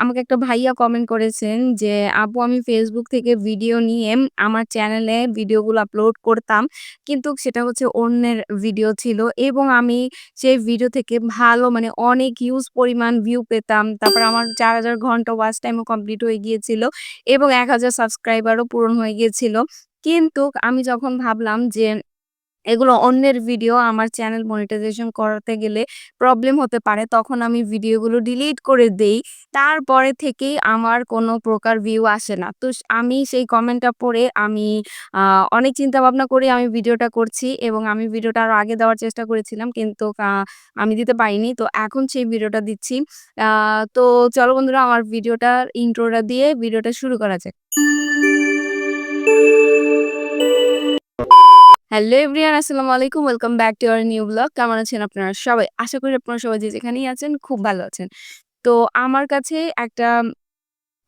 আমাকে একটা ভাইয়া কমেন্ট করেছেন যে, "আপু আমি Facebook থেকে ভিডিও নিয়ে আমার চ্যানেলে ভিডিওগুলো আপলোড করতাম। কিন্তু সেটা হচ্ছে অন্যের ভিডিও ছিল এবং আমি সেই ভিডিও থেকে ভালো মানে অনেক হিউজ পরিমাণ ভিউ পেতাম। তারপর আমার ৪,০০০ ঘণ্টা ওয়াচ টাইমও কমপ্লিট হয়ে গিয়েছিল এবং ১,০০০ সাবস্ক্রাইবারও পূরণ হয়ে গিয়েছিল। কিন্তু আমি যখন ভাবলাম যে এগুলো অন্যের ভিডিও আমার চ্যানেল মনিটাইজেশন করাতে গেলে প্রবলেম হতে পারে। তখন আমি ভিডিওগুলো ডিলিট করে দেই। তারপরে থেকেই আমার কোনো প্রকার ভিউ আসে না। তো আমি সেই কমেন্টটা পড়ে আমি অনেক চিন্তা ভাবনা করে আমি ভিডিওটা করছি এবং আমি ভিডিওটা আরও আগে দেওয়ার চেষ্টা করেছিলাম। কিন্তু আমি দিতে পারিনি। তো এখন সেই ভিডিওটা দিচ্ছি। তো চলো বন্ধুরা, আমার ভিডিওটার ইন্ট্রোটা দিয়ে ভিডিওটা শুরু করা যাক। হ্যালো এভরিয়ান আসসালামু আলাইকুম। Welcome back to our new blog. কেমন আছেন আপনারা সবাই? আশা করি আপনারা সবাই যে যেখানেই আছেন, খুব ভালো আছেন। তো আমার কাছে একটা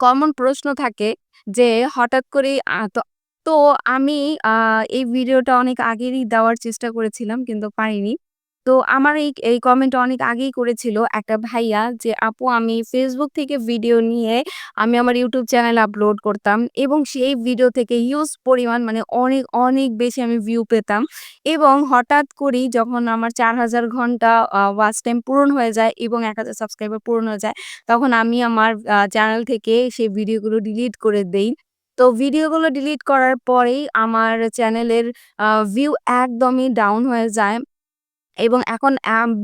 কমন প্রশ্ন থাকে যে, হঠাৎ করে তো আমি এই ভিডিওটা অনেক আগেরই দেওয়ার চেষ্টা করেছিলাম, কিন্তু পারিনি। তো আমার এই এই কমেন্ট অনেক আগেই করেছিল একটা ভাইয়া যে, "আপু আমি Facebook থেকে ভিডিও নিয়ে আমি আমার YouTube চ্যানেলে আপলোড করতাম এবং সেই ভিডিও থেকে হিউজ পরিমাণ মানে অনেক, অনেক বেশি আমি ভিউ পেতাম এবং হঠাৎ করেই যখন আমার ৪,০০০ ঘণ্টা আ ওয়াচ টাইম পূরণ হয়ে যায় এবং ১,০০০ সাবস্ক্রাইবার পূরণ হয়ে যায়, তখন আমি আমার চ্যানেল থেকে সেই ভিডিওগুলো ডিলিট করে দেই। তো ভিডিওগুলো ডিলিট করার পরেই আমার চ্যানেলের ভিউ একদমই ডাউন হয়ে যায় এবং এখন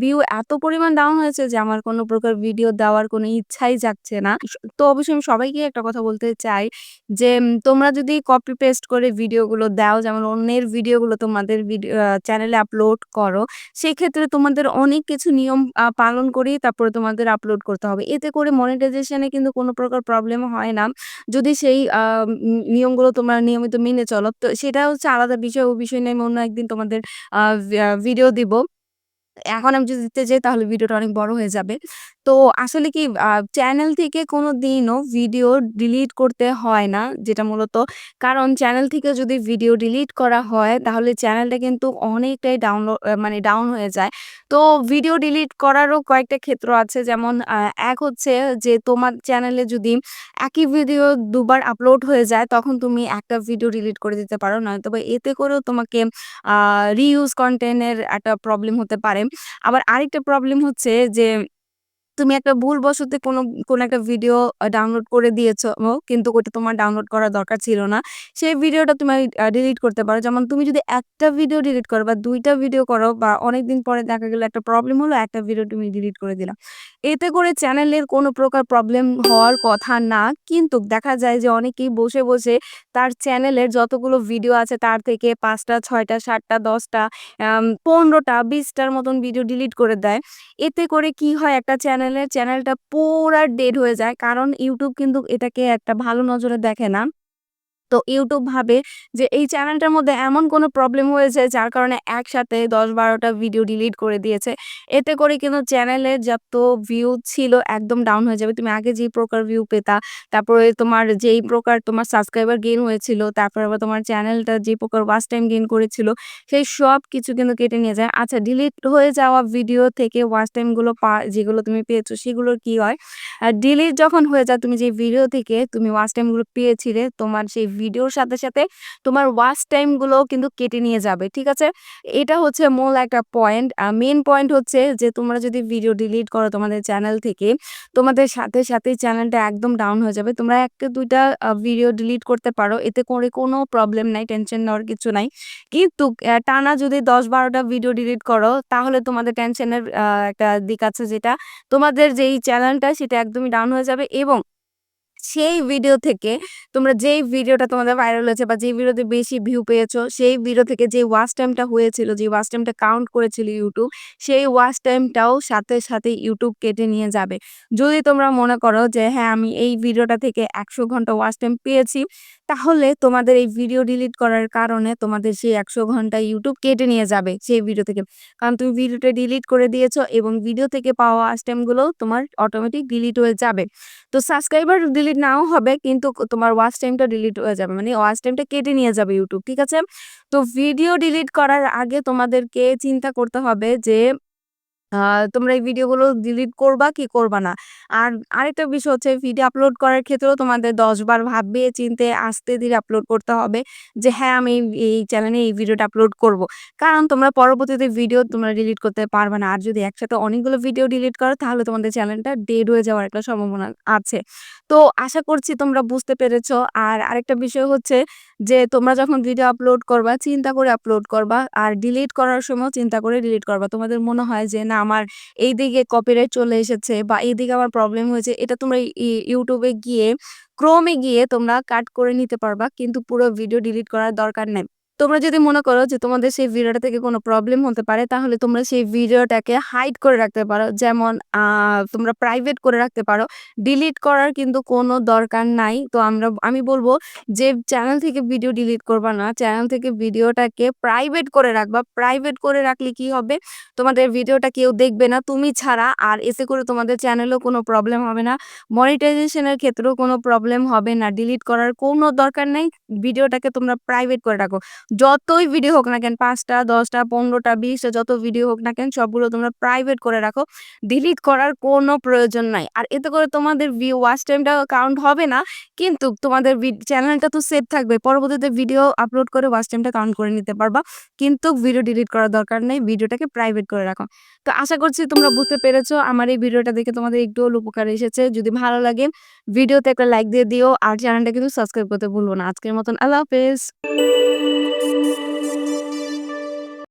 ভিউ এত পরিমাণ ডাউন হয়েছে যে আমার কোনো প্রকার ভিডিও দেওয়ার কোনো ইচ্ছাই যাচ্ছে না। তো অবশ্যই আমি সবাইকেই একটা কথা বলতে চাই যে, তোমরা যদি কপি পেস্ট করে ভিডিওগুলো দাও যেমন অন্যের ভিডিওগুলো তোমাদের ভিডিও চ্যানেলে আপলোড করো, সেক্ষেত্রে তোমাদের অনেক কিছু নিয়ম পালন করেই তারপরে তোমাদের আপলোড করতে হবে। এতে করে মনিটাইজেশন কিন্তু কোনো প্রকার প্রবলেম হয় না। যদি সেই নিয়মগুলো তোমরা নিয়মিত মেনে চলো। তো সেটা হচ্ছে আলাদা বিষয়। ও বিষয় নিয়ে আমি অন্য একদিন তোমাদের ভিডিও দিব। এখন আমি যদি দিতে যাই তাহলে ভিডিওটা অনেক বড় হয়ে যাবে। তো আসলে কি চ্যানেল থেকে কোনো দিনও ভিডিও ডিলিট করতে হয় না। যেটা মূলত কারণ চ্যানেল থেকে যদি ভিডিও ডিলিট করা হয়, তাহলে চ্যানেলটা কিন্তু অনেকটাই ডাউনলোড মানে ডাউন হয়ে যায়। তো ভিডিও ডিলিট করারও কয়েকটা ক্ষেত্র আছে, যেমন এক হচ্ছে যে তোমার চ্যানেলে যদি একই ভিডিও দুবার আপলোড হয়ে যায়, তখন তুমি একটা ভিডিও ডিলিট করে দিতে পারো। নয়তোবা এতে করেও তোমাকে, আ রিইউজ কনটেন্ট একটা প্রবলেম হতে পারে। আবার আরেকটা প্রবলেম হচ্ছে যে তুমি একটা ভুলবশত কোনো কোনো একটা ভিডিও ডাউনলোড করে দিয়েছ কিন্তু ওটা তোমার ডাউনলোড করার দরকার ছিল না। সেই ভিডিওটা তুমি ডিলিট করতে পারো। যেমন তুমি যদি একটা ভিডিও ডিলিট করো বা দুইটা ভিডিও করো বা অনেকদিন পরে দেখা গেলো একটা প্রবলেম হলো, একটা ভিডিও তুমি ডিলিট করে দিলাম এতে করে চ্যানেলের কোনো প্রকার প্রবলেম হওয়ার কথা না। কিন্তু দেখা যায় যে অনেকেই বসে, বসে তার চ্যানেলের যতগুলো ভিডিও আছে তার থেকে ৫ টা, ৬ টা, ৭ টা, ১০ টা, আম ১৫ টা, ২০ টার মতন ভিডিও ডিলিট করে দেয়। এতে করে কি হয় একটা চ্যানেলের চ্যানেলটা পুরা ডেড হয়ে যায়। কারণ ইউটিউব কিন্তু এটাকে একটা ভালো নজরে দেখে না। তো ইউটিউব ভাবে যে এই চ্যানেলটার মধ্যে এমন কোনো প্রবলেম হয়েছে যার কারণে একসাথে দশ বারোটা ভিডিও ডিলিট করে দিয়েছে। এতে করে কিন্তু চ্যানেলের যত ভিউ ছিল একদম ডাউন হয়ে যাবে। তুমি আগে যে প্রকার ভিউ পেতা, তারপরে তোমার যেই প্রকার তোমার সাবস্ক্রাইবার গেইন হয়েছিল, তারপরে আবার তোমার চ্যানেলটা যে প্রকার ওয়াচ টাইম গেইন করেছিল, সেই সব কিছু কিন্তু কেটে নিয়ে যায়। আচ্ছা ডিলিট হয়ে যাওয়া ভিডিও থেকে ওয়াচ টাইমগুলো পা যেগুলো তুমি পেয়েছ সেগুলোর কি হয়? ডিলিট যখন হয়ে যায় তুমি যে ভিডিও থেকে তুমি ওয়াচ টাইমগুলো পেয়েছিলে, তোমার সেই ভিডিওর সাথে, সাথে তোমার ওয়াচ টাইম গুলোও কিন্তু কেটে নিয়ে যাবে। ঠিক আছে? এটা হচ্ছে মূল একটা পয়েন্ট। আ মেইন পয়েন্ট হচ্ছে যে তোমরা যদি ভিডিও ডিলিট করো তোমাদের চ্যানেল থেকে, তোমাদের সাথে, সাথে চ্যানেলটা একদম ডাউন হয়ে যাবে। তোমরা ১ টা ২ টা আ ভিডিও ডিলিট করতে পারো। এতে করে কোনো প্রবলেম নাই, টেনশন নেওয়ার কিছু নাই। কিন্তু টানা যদি দশ বারোটা ভিডিও ডিলিট করো তাহলে তোমাদের টেনশনের একটা দিক আছে যেটা তোমাদের যেই চ্যানেলটা সেটা একদমই ডাউন হয়ে যাবে এবং সেই ভিডিও থেকে তোমরা যেই ভিডিওটা তোমাদের ভাইরাল হয়েছে বা যেই ভিডিওতে বেশি ভিউ পেয়েছ, সেই ভিডিও থেকে যে ওয়াচ টাইমটা হয়েছিল, যে ওয়াচ টাইমটা কাউন্ট করেছিল YouTube, সেই ওয়াচ টাইমটাও সাথে, সাথে YouTube কেটে নিয়ে যাবে। যদি তোমরা মনে করো যে হ্যাঁ, আমি এই ভিডিওটা থেকে ১০০ ঘণ্টা ওয়াচ টাইম পেয়েছি, তাহলে তোমাদের এই ভিডিও ডিলিট করার কারণে তোমাদের সেই ১০০ ঘণ্টা ইউটিউব কেটে নিয়ে যাবে সেই ভিডিও থেকে। কারণ তুমি ভিডিওটা ডিলিট করে দিয়েছ এবং ভিডিও থেকে পাওয়া ওয়াচ টাইম গুলোও তোমার অটোমেটিক ডিলিট হয়ে যাবে। তো সাবস্ক্রাইবার ডিলিট নাও হবে, কিন্তু তোমার ওয়াচ টাইমটা ডিলিট হয়ে যাবে। মানে ওয়াচ টাইমটা কেটে নিয়ে যাবে ইউটিউব ঠিক আছে? তো ভিডিও ডিলিট করার আগে তোমাদেরকে চিন্তা করতে হবে যে তোমরা এই ভিডিওগুলো ডিলিট করবা কি করবা না। আর আরেকটা বিষয় হচ্ছে ভিডিও আপলোড করার ক্ষেত্রেও তোমাদের ১০ বার ভাববে চিনতে আস্তে ধীরে আপলোড করতে হবে। যে হ্যাঁ, আমি এই চ্যানেলে এই ভিডিওটা আপলোড করব। কারণ তোমরা পরবর্তীতে ভিডিও তোমরা ডিলিট করতে পারবে না। আর যদি একসাথে অনেকগুলো ভিডিও ডিলিট করো তাহলে তোমাদের চ্যানেলটা ডেড হয়ে যাওয়ার একটা সম্ভাবনা আছে। তো আশা করছি তোমরা বুঝতে পেরেছ। আর আরেকটা বিষয় হচ্ছে যে তোমরা যখন ভিডিও আপলোড করবা চিন্তা করে আপলোড করবা। আর ডিলিট করার সময়ও চিন্তা করে ডিলিট করবা। তোমাদের মনে হয় যে না আমার এই দিকে কপিরাইট চলে এসেছে বা এই দিকে আমার প্রবলেম হয়েছে। এটা তোমরা ইউটিউবে গিয়ে ক্রোমে গিয়ে তোমরা কাট করে নিতে পারবা। কিন্তু পুরো ভিডিও ডিলিট করার দরকার নাই। তোমরা যদি মনে করো যে তোমাদের সেই ভিডিওটা থেকে কোনো প্রবলেম হতে পারে, তাহলে তোমরা সেই ভিডিওটাকে হাইড করে রাখতে পারো। যেমন তোমরা প্রাইভেট করে রাখতে পারো। ডিলিট করার কিন্তু কোনো দরকার নাই। তো আমরা, আমি বলব যে চ্যানেল থেকে ভিডিও ডিলিট করবা না। চ্যানেল থেকে ভিডিওটাকে প্রাইভেট করে রাখবা। প্রাইভেট করে রাখলে কি হবে? তোমাদের ভিডিওটা কেউ দেখবে না, তুমি ছাড়া। আর এসে করে তোমাদের চ্যানেলেও কোনো প্রবলেম হবে না। মনিটাইজেশন এর ক্ষেত্রেও কোনো প্রবলেম হবে না। ডিলিট করার কোনো দরকার নেই। ভিডিওটাকে তোমরা প্রাইভেট করে রাখো। যতই ভিডিও হোক না কেন ৫ টা, ১০ টা, ১৫ টা, ২০ টা যত ভিডিও হোক না কেন সবগুলো তোমরা প্রাইভেট করে রাখো। ডিলিট করার কোনো প্রয়োজন নাই। আর এতে করে তোমাদের ভিউ ওয়াচ টাইমটাও কাউন্ট হবে না। কিন্তু তোমাদের চ্যানেলটা তো সেভ থাকবে। পরবর্তীতে ভিডিও আপলোড করে ওয়াচ টাইমটা কাউন্ট করে নিতে পারবা। কিন্তু ভিডিও ডিলিট করার দরকার নেই। ভিডিওটাকে প্রাইভেট করে রাখো। তো আশা করছি তোমরা বুঝতে পেরেছ। আমার এই ভিডিওটা দেখে তোমাদের একটু উপকার এসেছে। যদি ভালো লাগে ভিডিওতে একটা লাইক দিয়ে দিও। আর চ্যানেলটা কিন্তু সাবস্ক্রাইব করতে ভুলব না। আজকের মতন আল্লাহ হাফেজ।